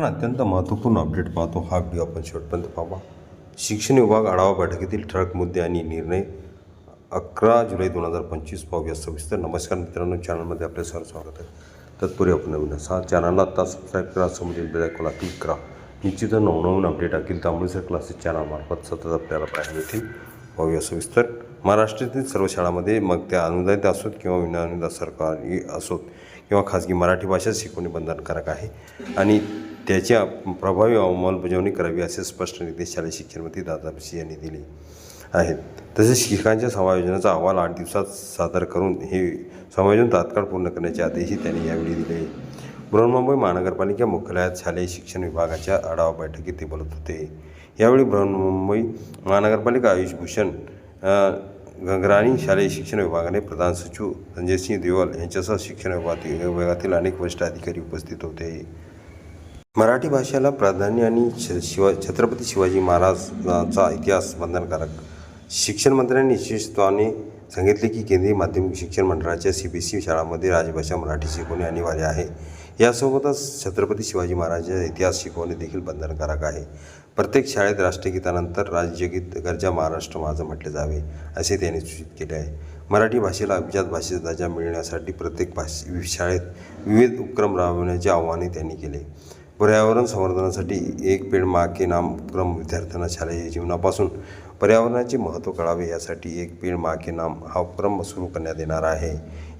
आपण अत्यंत महत्त्वपूर्ण अपडेट पाहतो. हा व्हिडिओ आपण शेवटपर्यंत पाहावा शिक्षण विभाग आढावा बैठकीतील ठळक मुद्दे आणि निर्णय अकरा जुलै दोन हजार पंचवीस पाहूया. सविस्तर नमस्कार मित्रांनो. चॅनलमध्ये आपले सर स्वागत आहे. तत्पूर्वी आपण नवीन असा चॅनलला आता सबस्क्राईब करा समोरील बेलायकोला क्लिक करा. निश्चित नवनवीन अपडेट असतील त्यामुळे सर क्लासेस चॅनलमार्फत सतत आपल्याला पाहायला मिळतील. पाहूया सविस्तर. महाराष्ट्रातील सर्व शाळांमध्ये मग त्या अनुदानित असोत किंवा विनानुदानित सरकारी असोत किंवा खाजगी मराठी भाषा शिकवणे बंधनकारक आहे. आणि त्याच्या प्रभावी अंमलबजावणी करावी असे स्पष्ट निर्देश शालेय शिक्षणमंत्री दादा भुसे यांनी दिले आहेत. तसेच शिक्षकांच्या समायोजनाचा अहवाल आठ दिवसात सादर करून हे समायोजन तात्काळ पूर्ण करण्याचे आदेशही त्यांनी यावेळी दिले. बृहन्मुंबई महानगरपालिका मुख्यालयात शालेय शिक्षण विभागाच्या आढावा बैठकीत ते बोलत होते. यावेळी बृहन्मुंबई महानगरपालिका आयुष भूषण गंगराणी शालेय शिक्षण विभागाने प्रधान सचिव संजय सिंह देवल यांच्यासह शिक्षण विभाग विभागातील अनेक वरिष्ठ अधिकारी उपस्थित होते. मराठी भाषेला प्राधान्य आणि छ- शिवा छत्रपती शिवाजी महाराजांचा इतिहास बंधनकारक. शिक्षण मंत्र्यांनी विशेषत्वाने सांगितले की केंद्रीय माध्यमिक शिक्षण मंडळाच्या सी बी सी शाळांमध्ये राजभाषा मराठी शिकवणे अनिवार्य आहे. यासोबतच छत्रपती शिवाजी महाराजांचा इतिहास शिकवणे देखील बंधनकारक आहे. प्रत्येक शाळेत राष्ट्रगीतानंतर राज्यगीत गरजा महाराष्ट्र माझं म्हटले जावे असे त्यांनी सूचित केले आहे. मराठी भाषेला अभिजात भाषेचा दर्जा मिळण्यासाठी प्रत्येक भाषे शाळेत विविध उपक्रम राबवण्याचे आव्हाने त्यांनी केले. पर्यावरण संवर्धनासाठी एक पेड मा के नाम उपक्रम विद्यार्थ्यांना शालेय जीवनापासून पर्यावरणाचे महत्त्व कळावे यासाठी एक पेड मा के नाम हा उपक्रम सुरू करण्यात येणार आहे.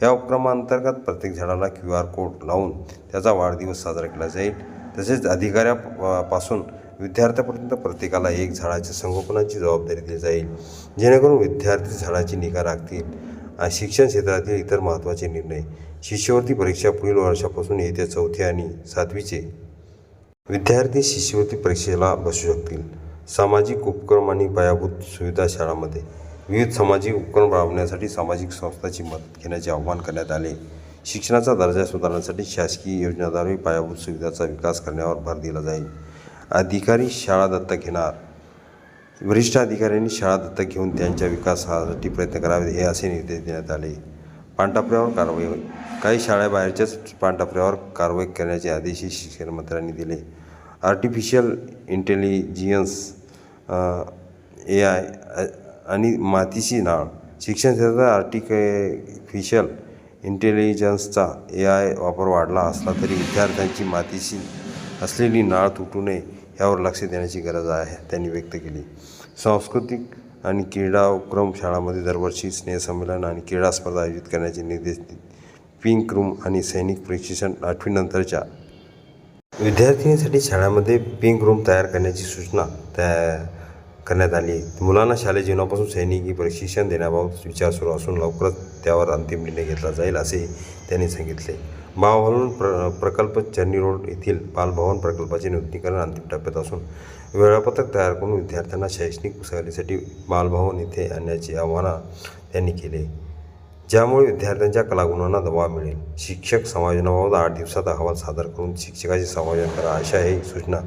या उपक्रमाअंतर्गत प्रत्येक झाडाला क्यू आर कोड लावून त्याचा वाढदिवस साजरा केला जाईल. तसेच अधिकाऱ्यापासून विद्यार्थ्यापर्यंत प्रत्येकाला एक झाडाच्या संगोपनाची जबाबदारी दिली जाईल. जेणेकरून विद्यार्थी झाडाची निगा राखतील शिक्षण क्षेत्रातील इतर महत्त्वाचे निर्णय शिष्यवृत्ती परीक्षा पुढील वर्षापासून येत्या चौथी आणि सातवीचे विद्यार्थी शिष्यवृत्ती परीक्षेला बसू शकतील. सामाजिक उपक्रम आणि पायाभूत सुविधा शाळांमध्ये विविध सामाजिक उपक्रम राबवण्यासाठी सामाजिक संस्थांची मदत घेण्याचे आवाहन करण्यात आले. शिक्षणाचा दर्जा सुधारण्यासाठी शासकीय योजनाद्वारे पायाभूत सुविधाचा विकास करण्यावर भर दिला जाईल. अधिकारी शाळा दत्तक घेणार. वरिष्ठ अधिकाऱ्यांनी शाळा दत्तक घेऊन त्यांच्या विकासासाठी प्रयत्न करावे हे असे निर्देश देण्यात आले. पानटपऱ्यावर कारवाई काही शाळेबाहेरच्याच पानटपऱ्यावर कारवाई करण्याचे आदेशही शिक्षण मंत्र्यांनी दिले. आर्टिफिशियल इंटेलिजियन्स ए आय आणि मातीशी नाळ. शिक्षण क्षेत्रात आर्टिफिशियल इंटेलिजन्सचा ए आय वापर वाढला असला तरी विद्यार्थ्यांची मातीशी असलेली नाळ तुटू नये यावर लक्ष देण्याची गरज आहे त्यांनी व्यक्त केली. सांस्कृतिक आणि क्रीडा उपक्रम शाळांमध्ये दरवर्षी स्नेहसंमेलन आणि क्रीडा स्पर्धा आयोजित करण्याचे निर्देश पिंक रूम आणि सैनिक प्रशिक्षण आठवीनंतरच्या विद्यार्थिनींसाठी शाळांमध्ये पिंक रूम तयार करण्याची सूचना त्या करण्यात आली. आहे मुलांना शालेय जीवनापासून सैनिकी प्रशिक्षण देण्याबाबत विचार सुरू असून लवकरच त्यावर अंतिम निर्णय घेतला जाईल असे त्यांनी सांगितले. बालभवन प्र प्रकल्प चर्नी रोड येथील बालभवन प्रकल्पाचे नूतनीकरण अंतिम टप्प्यात असून वेळापत्रक तयार करून विद्यार्थ्यांना शैक्षणिक सहलीसाठी बालभवन येथे आणण्याचे आव्हानं त्यांनी केले. ज्यामुळे विद्यार्थ्यांच्या कलागुणांना दबाव मिळेल. शिक्षक समायोजनाबाबत आठ दिवसात अहवाल सादर करून शिक्षकाचे समायोजन करा अशा ही सूचना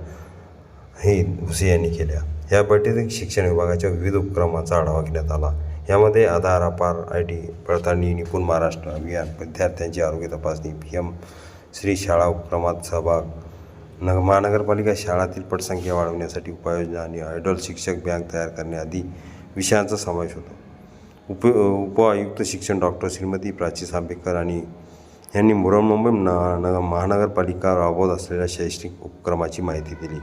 ही भुसे यांनी केल्या. या बैठकीत शिक्षण विभागाच्या विविध उपक्रमांचा आढावा घेण्यात आला. यामध्ये आधार अपार आय टी पडताळणी निपुण महाराष्ट्र अभियान विद्यार्थ्यांची आरोग्य तपासणी पी एम श्री शाळा उपक्रमात सहभाग न महानगरपालिका शाळातील पटसंख्या वाढवण्यासाठी उपाययोजना आणि आयडॉल शिक्षक बँक तयार करणे आदी विषयांचा समावेश होतो. उप उपआयुक्त शिक्षण डॉक्टर श्रीमती प्राची सांबेकर आणि यांनी मुंबई न न महानगरपालिका राबवत असलेल्या शैक्षणिक उपक्रमाची माहिती दिली.